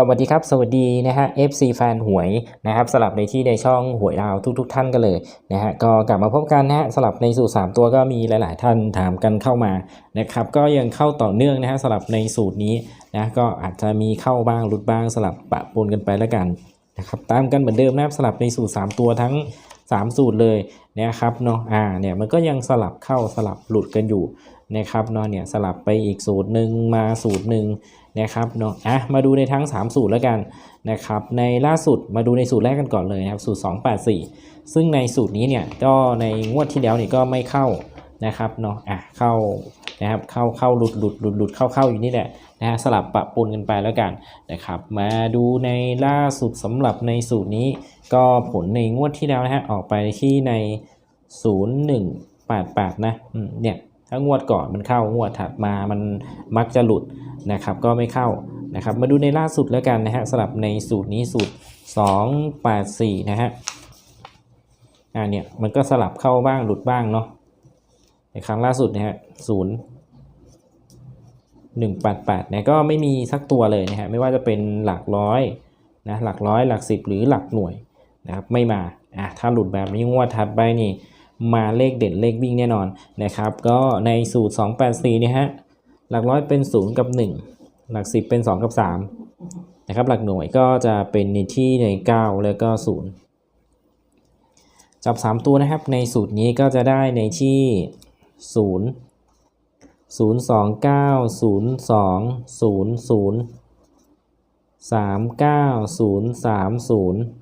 สวัสดีครับ สวัสดีนะฮะ FC แฟนหวยนะครับสลับในที่ในช่องหวยดาวทุกๆทท่านกันเลยนะฮะก็กลับมาพบกันนะฮะสลับในสูตร 3 ตัวก็มีหลาย ๆ ท่านถามกันเข้ามานะครับก็ยังเข้าต่อเนื่องนะฮะสลับในสูตรนี้นะก็อาจจะมีเข้าบ้างหลุดบ้างสลับปะปนกันไปแล้วกันนะครับตามกันเหมือนเดิมนะครับสลับในสูตร 3 ตัวทั้ง 3 สูตรเลยนะครับเนาะอ่าเนี่ยมันก็ยังสลับเข้าสลับหลุดกันอยู่นะครับเนาะเนี่ยสลับไปอีกสูตรหนึ่งมาสูตรหนึ่งนะครับเนาะอะมาดูในทั้ง 3 สูตรแล้วกันนะครับในล่าสุดมาดูในสูตรแรกกันก่อนเลยนะครับสูตร 284 ซึ่งในสูตรนี้เนี่ยก็ในงวดที่แล้วเนี่ยก็ไม่เข้านะครับเนาะอะเข้านะครับเข้าเข้าหลุดหลุดหลุดหลุดเข้าเข้าอยู่นี่แหละ นะฮะสลับปะปนกันไปแล้วกันนะครับมาดูในล่าสุดสำหรับในสูตรนี้ ก็ผลในงวดที่แล้วนะฮะออกไปที่ใน 0188 นะเนี่ยถ้างวดก่อนมันเข้างวดถัดมามันมักจะหลุดนะครับก็ไม่เข้านะครับมาดูในล่าสุดแล้วกันนะฮะสลับในสูตรนี้สูตร 284 นะฮะอ่าเนี่ยมันก็สลับเข้าบ้างหลุดบ้างเนาะในครั้งล่าสุดนะฮะศูนย์ หนึ่งแปดแปดเนี่ยก็ไม่มีสักตัวเลยนะฮะไม่ว่าจะเป็นหลักร้อยนะหลักร้อยหลักสิบหรือหลักหน่วยนะครับไม่มาอะถ้าหลุดแบบนี้งวดถัดไปนี่มาเลขเด่นเลขวิ่งแน่นอนนะครับ ก็ในสูตร 284นี่ฮะหลักร้อยเป็น 0 กับ 1 หลัก 10 เป็น 2 กับ3นะครับหลักหน่วยก็จะเป็นในที่ใน 9 แล้วก็ 0 จับ 3 ตัวนะครับในสูตรนี้ก็จะได้ในที่ 0 0 2 9 0 2 0 0 3 9 0 3 0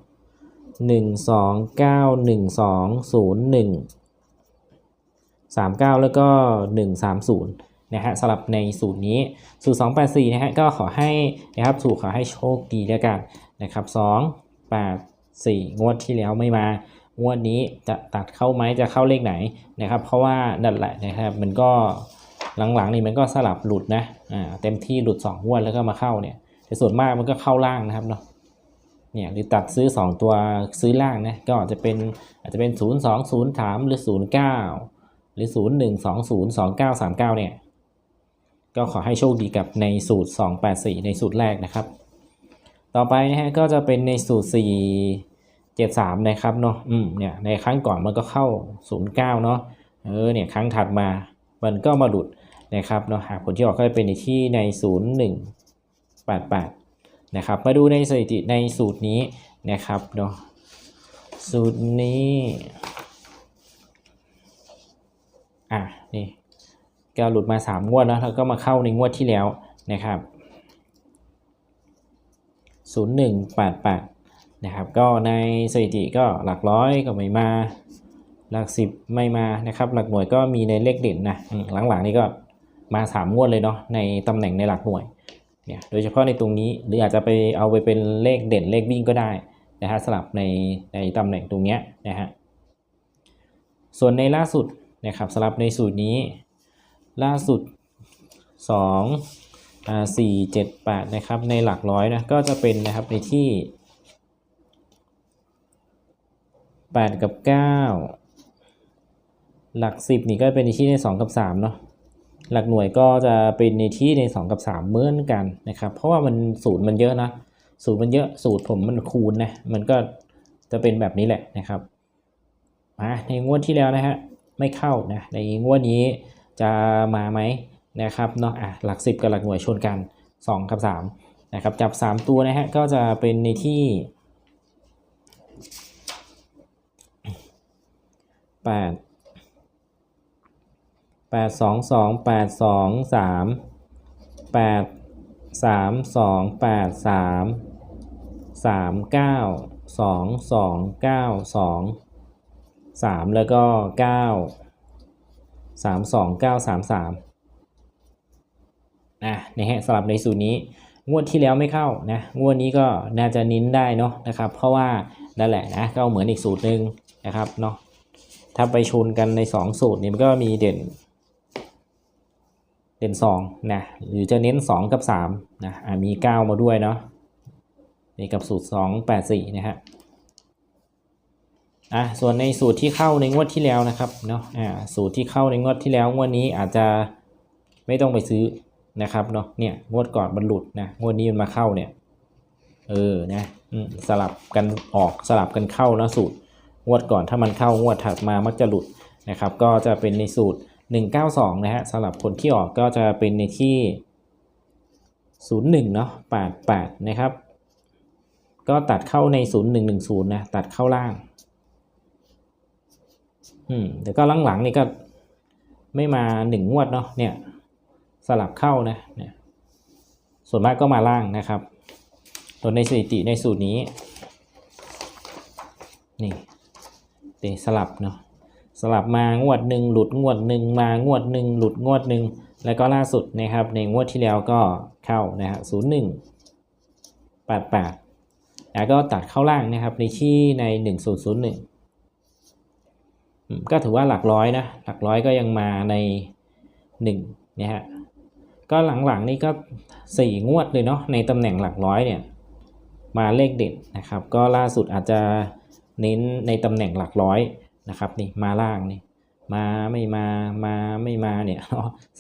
1 2 9 1 2 0 1 3 9แล้วก็1 3 0นะฮะสำหรับในสูตรนี้สูตร284นะฮะก็ขอให้นะครับสูตรขอให้โชคดีแล้วกันนะครับ2 8 4งวดที่แล้วไม่มางวดนี้จะตัดเข้าไหมจะเข้าเลขไหนนะครับ เพราะว่านั่นแหละนะครับมันก็ หลังๆนี่มันก็สลับหลุดนะอ่าเต็มที่หลุด2งวดแล้วก็มาเข้าเนี่ยแต่ส่วนมากมันก็เข้าล่างนะครับเนาะเนี่ยหรือตัดซื้อ 2 ตัวซื้อล่างนะก็อาจจะเป็นอาจจะเป็น 0 2 0 3 หรือ 0 9 หรือ 0 1 2 0 2 9 3 9 เนี่ย ก็ขอให้โชคดีกับในสูตร 284 ในสูตรแรกนะครับ ต่อไปนะฮะก็จะเป็นในสูตร 473 นะครับเนาะอืมเนี่ยในครั้งก่อนมันก็เข้า 09 เนาะเออเนี่ยครั้งถัดมามันก็มาหลุด นะครับเนาะหากผลที่ออกก็จะเป็นที่ใน 0188นะครับมาดูในสถิติในสูตรนี้นะครับเนาะสูตรนี้อะนี่ก็หลุดมา 3 งวดแล้วแล้วก็มาเข้าในงวดที่แล้วนะครับ0188นะครับก็ในสถิติก็หลักร้อยก็ไม่มา หลักสิบไม่มานะครับ หลักหน่วยก็มีในเลขเด่นนะหลังๆนี่ก็ มา 3 งวดเลยเนาะในตำแหน่งในหลักหน่วยเนี่ยโดยเฉพาะในตรงนี้หรืออาจจะไปเอาไปเป็นเลขเด่นเลขวิ่งก็ได้นะฮะสลับในในตำแหน่งตรงเนี้ยนะฮะส่วนในล่าสุดนะครับสลับในสูตรนี้ ล่าสุด2อ่า4 7 8นะครับในหลักร้อยนะก็จะเป็นนะครับในที่ 8 กับ 9 หลัก 10 นี่ก็เป็นในที่ใน2กับ3เนาะ หลักหน่วยก็จะเป็นในที่ใน 2 กับ 3 เหมือนกันนะครับ เพราะว่ามันสูตรมันเยอะนะสูตรมันเยอะสูตรผมมันคูณนะมันก็จะเป็นแบบนี้แหละนะครับอ่าในงวดที่แล้วนะฮะไม่เข้านะในงวดนี้จะมาไหมนะครับเนาะอะหลัก 10 กับหลักหน่วยชนกัน 2 กับ3นะครับจับ 3 ตัวนะฮะก็จะเป็นในที่ 8 8 2 2 8 2 3 8 3 2 8 3 3 9 2 2 9 2 3 แล้วก็9สามสองเก้าสามสามอะนะฮะสำหรับในสูตรนี้งวดที่แล้วไม่เข้านะงวดนี้ก็น่าจะนิ้นได้เนาะนะครับ เพราะว่านั่นแหละนะก็เหมือนอีกสูตรหนึ่งนะครับเนาะถ้าไปชนกันใน 2 สูตรนี้มันก็มีเด่น เด่น2นะหรือจะเน้น 2 กับ3นะมี 9 มาด้วยเนาะนี่กับสูตร 2 8 4 นะฮะอะส่วนในสูตรที่เข้าในงวดที่แล้วนะครับเนาะอ่าสูตรที่เข้าในงวดที่แล้วงวดนี้อาจจะไม่ต้องไปซื้อนะครับเนาะเนี่ยงวดก่อนมันหลุดนะงวดนี้มันมาเข้าเนี่ยเออนะสลับกันออกสลับกันเข้านะสูตร งวดก่อนถ้ามันเข้างวดถัดมามักจะหลุดนะครับ ก็จะเป็นในสูตร 192 นะฮะสำหรับคนที่ออกก็จะเป็นในที่ 01 เนาะ88 นะครับ ก็ตัดเข้าใน 0110 นะ ตัดเข้าล่าง อืมแต่ก็หลังๆนี่ก็ไม่มาหนึ่งวดเนาะเนี่ย สลับเข้านะเนี่ยส่วนมากก็มาล่างนะครับตัวในสถิติในสูตรนี้ นี่เตะสลับเนาะ สลับมางวดหนึ่งหลุดงวดหนึ่งมางวดหนึ่งหลุดงวดหนึ่งแล้วก็ล่าสุดนะครับในงวดที่แล้วก็เข้านะฮะศูนย์หนึ่งแปดแปดแล้วก็ตัดเข้าล่างนะครับในที่ในหนึ่งศูนย์ศูนย์หนึ่งก็ถือว่าหลักร้อยนะหลักร้อยก็ยังมาในหนึ่งนะฮะก็หลังๆนี่ก็สี่งวดเลยเนาะในตำแหน่งหลักร้อยเนี่ยมาเลขเด็ดนะครับ ก็ล่าสุดอาจจะเน้นในตำแหน่งหลักร้อย นะครับนี่มาล่างนี่มาไม่มามาไม่มาเนี่ย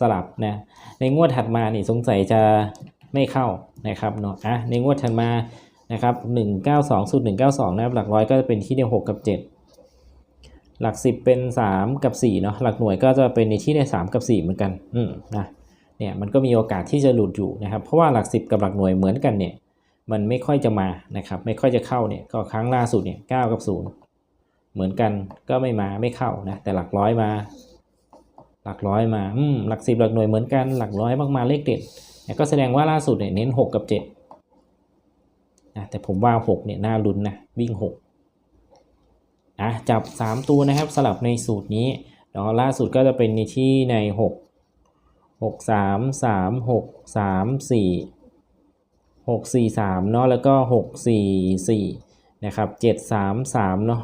สลับนะในงวดถัดมานี่สงสัยจะไม่เข้านะครับเนาะอะในงวดถัดมานะครับ192สูตร192นะครับหลักร้อยก็จะเป็นที่ใน6กับ 7 หลัก 10 เป็น 3 กับ4เนาะหลักหน่วยก็จะเป็นในที่ใน3กับ 4 เหมือนกันอืมนะเนี่ยมันก็มีโอกาสที่จะหลุดอยู่นะครับ เพราะว่าหลัก 10 กับหลักหน่วยเหมือนกันเนี่ยมันไม่ค่อยจะมานะครับไม่ค่อยจะเข้าเนี่ยก็ครั้งล่าสุดเนี่ยเกับ 0 เหมือนกันก็ไม่มาไม่เข้านะแต่หลักร้อยมา หลักร้อยมาอืมหลักสิบหลักหน่วยเหมือนกันหลักร้อยมากมาเลขเด็ดเนี่ยก็แสดงว่าล่าสุดเนี่ยเน้น 6 กับ7นะแต่ผมว่า 6เนี่ยน่าลุ้นนะวิ่ง6อะจับ 3 ตัวนะครับสลับในสูตรนี้แล้วล่าสุดก็จะเป็นในที่ใน 6 6 3 3 6 3 4 6 4 3เนาะแล้วก็ 6 4 4นะครับ7 3 3เนาะ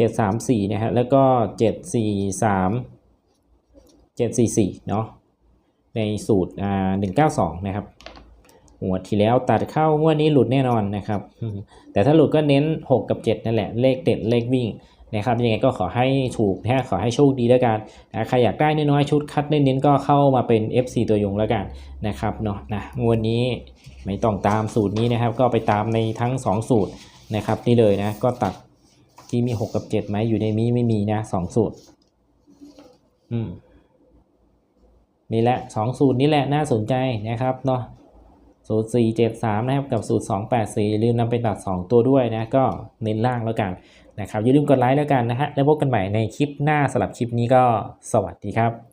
7 3 4นะฮะแล้วก็ 7 4 3 7 4 4เนาะในสูตรอ่า192 นะครับหัวดที่แล้วตัดเข้างวดนี้หลุดแน่นอนนะครับ แต่ถ้าหลุดก็เน้น 6 กับ 7 นั่นแหละเลขเด็ดเลขวิ่งนะครับยังไงก็ขอให้ถูกนะฮะขอให้โชคดีแล้วกันนะใครอยากได้น้อยๆชุดคัดเน้นๆก็เข้ามาเป็น FC ตัวยงแล้วกันนะครับเนาะนะงวดนี้ไม่ต้องตามสูตรนี้นะครับ ก็ไปตามในทั้ง 2 สูตรนะครับนี่เลยนะก็ตัด ที่มีหกกับเจ็ดไหมอยู่ในมีไม่มีนะสองสูตร อืมนี่แหละสองสูตรนี้แหละน่าสนใจนะครับเนาะสูตรสี่เจ็ดสามนะครับกับสูตรสองแปดสี่ลืมนำไปตัดสองตัวด้วยนะ ก็เน้นล่างแล้วกันนะครับอย่าลืมกดไลค์แล้วกันนะฮะแล้วพบกันใหม่ในคลิปหน้าสำหรับคลิปนี้ก็สวัสดีครับ